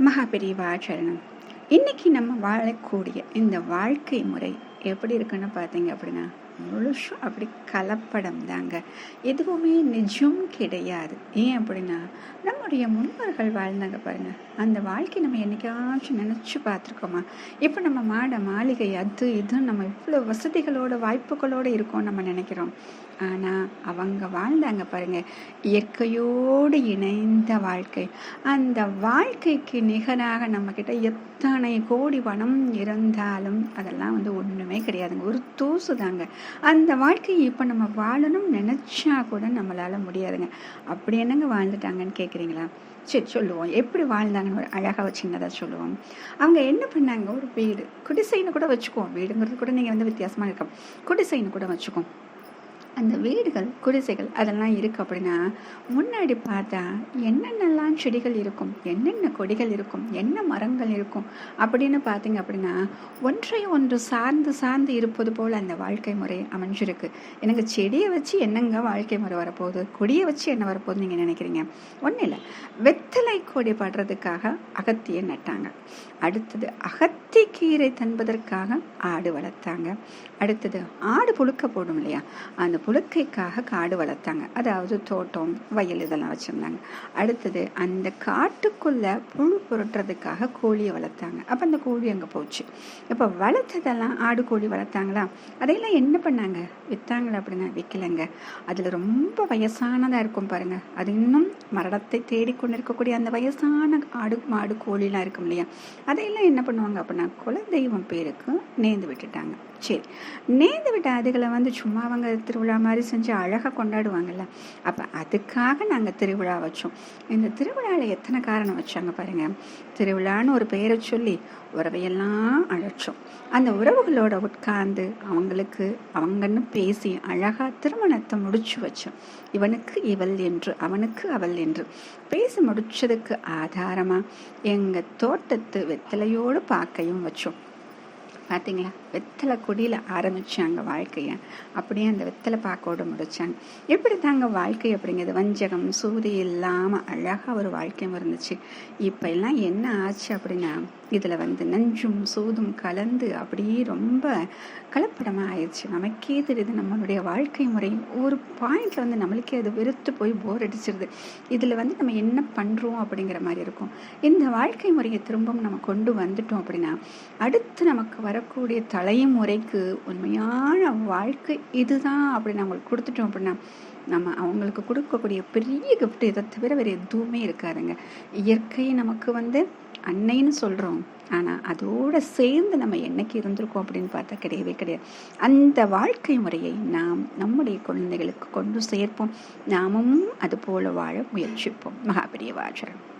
மகாபெரிவாச்சரணம் இன்னைக்கு நம்ம வாழக்கூடிய இந்த வாழ்க்கை முறை எப்படி இருக்குன்னு பார்த்தீங்க அப்படின்னா முழுசும் அப்படி கலப்படம் தாங்க. எதுவுமே நிஜம் கிடையாது. ஏன் அப்படின்னா நம்முடைய முன்னோர்கள் வாழ்ந்தாங்க பாருங்க. அந்த வாழ்க்கை நம்ம என்னைக்காச்சும் நினச்சி பார்த்துருக்கோமா? இப்போ நம்ம மாட மாளிகை அது இது நம்ம இவ்வளோ வசதிகளோட வாய்ப்புகளோடு இருக்கோம் நம்ம நினைக்கிறோம். ஆனால் அவங்க வாழ்ந்தாங்க பாருங்க. இயற்கையோடு இணைந்த வாழ்க்கை. அந்த வாழ்க்கைக்கு நிகராக நம்மக்கிட்ட எத்தனை கோடி பணம் இருந்தாலும் அதெல்லாம் வந்து ஒன்றுமே கிடையாதுங்க. ஒரு தூசு தாங்க. அந்த வாழ்க்கையை இப்போ நம்ம வாழணும் நினச்சா கூட நம்மளால் முடியாதுங்க. அப்படி என்னங்க வாழ்ந்துட்டாங்கன்னு கேட்குறீங்களா சரி சொல்லுவோம். எப்படி வாழ்ந்தாங்கன்னு ஒரு அழகாக சின்னதாக சொல்லுவோம். அவங்க என்ன பண்ணாங்க? ஒரு வீடு. குடிசைன்னு கூட வச்சுக்குவோம். வீடுங்கிறது கூட நீங்கள் வந்து வித்தியாசமாக இருக்கும் குடிசைன்னு கூட வச்சுக்குவோம். அந்த வீடுகள் குடிசைகள் அதெல்லாம் இருக்குது அப்படின்னா முன்னாடி பார்த்தா என்னென்னலாம் செடிகள் இருக்கும் என்னென்ன கொடிகள் இருக்கும் என்ன மரங்கள் இருக்கும் அப்படின்னு பார்த்தீங்க அப்படின்னா ஒன்றை ஒன்று சார்ந்து சார்ந்து இருப்பது போல் அந்த வாழ்க்கை முறை அமைஞ்சிருக்கு. எனக்கு செடியை வச்சு என்னங்க வாழ்க்கை முறை வரப்போகுது? கொடியை வச்சு என்ன வரப்போகுது நீங்கள் நினைக்கிறீங்க? ஒன்றும் இல்லை. வெத்தலை கொடி படுறதுக்காக அகத்தியை நட்டாங்க. அடுத்தது அகத்தி கீரை தன்பதற்காக ஆடு வளர்த்தாங்க. அடுத்தது ஆடு புழுக்க போடும் இல்லையா? அந்த புழுக்கைக்காக காடு வளர்த்தாங்க. அதாவது தோட்டம் வயல் இதெல்லாம் வச்சுருந்தாங்க. அடுத்தது அந்த காட்டுக்குள்ளே புழு புரட்டுறதுக்காக கோழியை வளர்த்தாங்க. அப்போ அந்த கோழி அங்கே போச்சு. இப்போ வளர்த்ததெல்லாம் ஆடு கோழி வளர்த்தாங்களா? அதையெல்லாம் என்ன பண்ணாங்க? விற்றாங்களா அப்படின்னா விற்கலைங்க அதில் ரொம்ப வயசானதாக இருக்கும் பாருங்க. அது இன்னும் மரணத்தை தேடிக்கொண்டு இருக்கக்கூடிய அந்த வயசான ஆடு மாடு கோழிலாம் இருக்கும் இல்லையா? அதையெல்லாம் என்ன பண்ணுவாங்க அப்படின்னா குலதெய்வம் பேருக்கு நேர்ந்து விட்டுட்டாங்க. சரி நேர்ந்து விட்ட அதுகளை வந்து சும்மா அவங்க திருவிழா மாதிரி செஞ்சு அழகாக கொண்டாடுவாங்கல்ல. அப்போ அதுக்காக நாங்கள் திருவிழா வச்சோம். இந்த திருவிழாவில் எத்தனை காரணம் வச்சாங்க பாருங்கள் திருவிழான்னு ஒரு பெயரை சொல்லி உறவையெல்லாம் அழைச்சோம். அந்த உறவுகளோட உட்கார்ந்து அவங்களுக்கு அவங்கன்னு பேசி அழகாக திருமணத்தை முடிச்சு வச்சோம். இவனுக்கு இவள் என்று அவனுக்கு அவள் என்று. பேசி முடிச்சதுக்கு ஆதாரமாக எங்கள் தோட்டத்து வெத்தலையோடு பார்க்கையும் வச்சோம். பார்த்தீங்களா வெத்தலை கொடியில் ஆரம்பித்தாங்க வாழ்க்கையை. அப்படியே அந்த வெத்தலை பாக்கோடு முடித்தாங்க எப்படி தாங்க வாழ்க்கை அப்படிங்கிறது? வஞ்சகம் சூதி இல்லாமல் அழகாக ஒரு வாழ்க்கையும் இருந்துச்சு. இப்போ எல்லாம் என்ன ஆச்சு அப்படின்னா இதில் வந்து நஞ்சும் சூதும் கலந்து அப்படியே ரொம்ப கலப்படமாக ஆயிடுச்சு. நமக்கே தெரியுது நம்மளுடைய வாழ்க்கை முறை. ஒரு பாயிண்டில் வந்து நம்மளுக்கே அது வெறுத்து போய் போர் அடிச்சிருது. இதில் வந்து நம்ம என்ன பண்ணுறோம் அப்படிங்கிற மாதிரி இருக்கும். இந்த வாழ்க்கை முறையை திரும்பவும் நம்ம கொண்டு வந்துட்டோம் அப்படின்னா அடுத்து நமக்கு வரக்கூடிய தலைமுறைக்கு உண்மையான வாழ்க்கை இதுதான் அப்படின்னு அவங்களுக்கு கொடுத்துட்டோம் அப்படின்னா நம்ம அவங்களுக்கு கொடுக்கக்கூடிய பெரிய கிஃப்ட் இதை தவிர வேறு எதுவுமே இருக்காதுங்க. இயற்கை நமக்கு வந்து அன்னைன்னு சொல்கிறோம் ஆனால் அதோடு சேர்ந்து நம்ம என்னைக்கு இருந்திருக்கோம் அப்படின்னு பார்த்தா கிடையவே கிடையாது. அந்த வாழ்க்கை முறையை நாம் நம்முடைய குழந்தைகளுக்கு கொண்டு சேர்ப்போம். நாமும் அதுபோல் வாழ முயற்சிப்போம். மகாபெரிய வாஜரம்